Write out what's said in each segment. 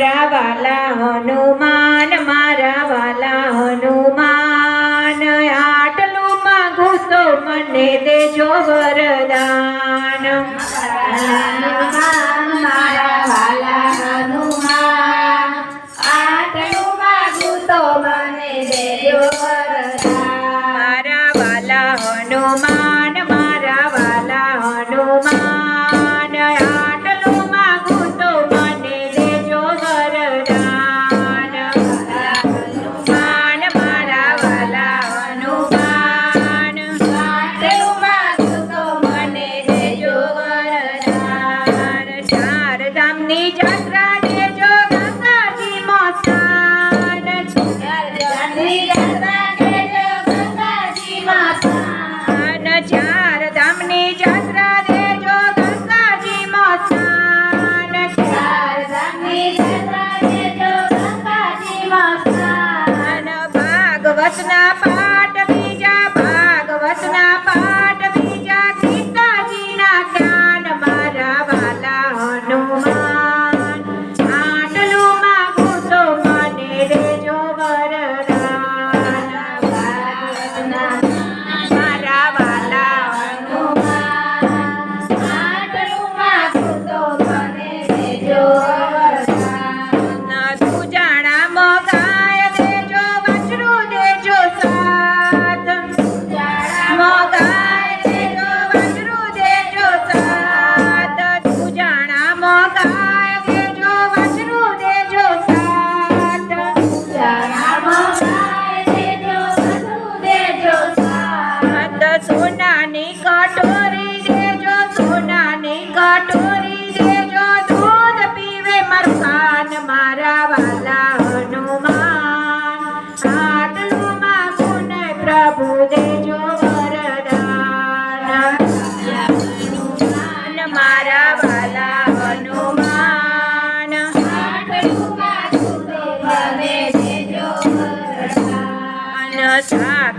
મારા વાલા હનુમાન મારા વાલા હનુમાન, આટલું માગું તો મને દેજો વરદાન. મારા હનુમાન, આટલું માગું તો મને દેજો વરદાન. મારા વાલા હનુમાન Bato kenapa.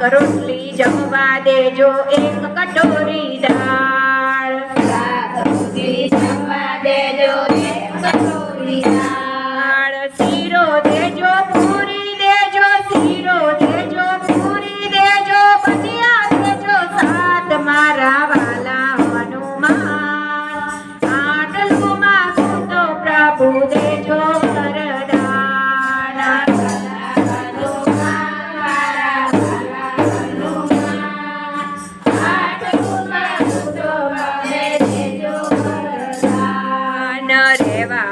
કરોટલી જમવા દેજો એક કટોરી દાળ. રોટલી જમવા દેજો એક કટોરી દાળ.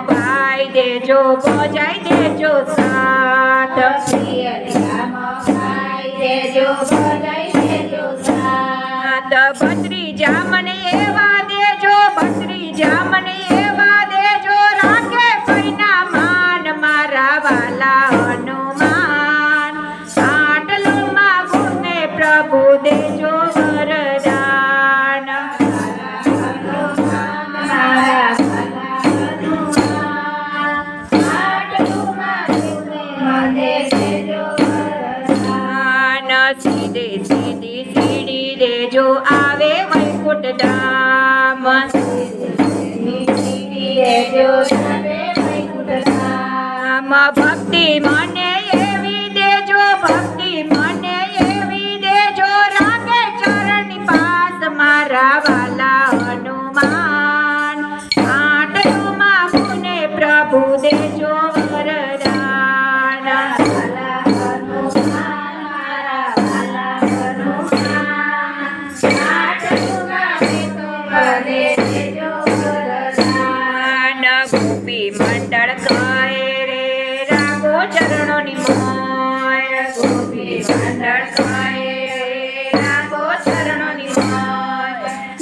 ભાઈ દેજો, ભોજાઈ દેજો સાથ ભત્રી જામને એવા દેજો, ભત્રી જામને એવા દેજો. રાખે કોઈના માન, મારા વાલા વૈકુટ ધામ ભક્તિ મને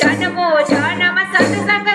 જન્મો જન્મ સત્સંગ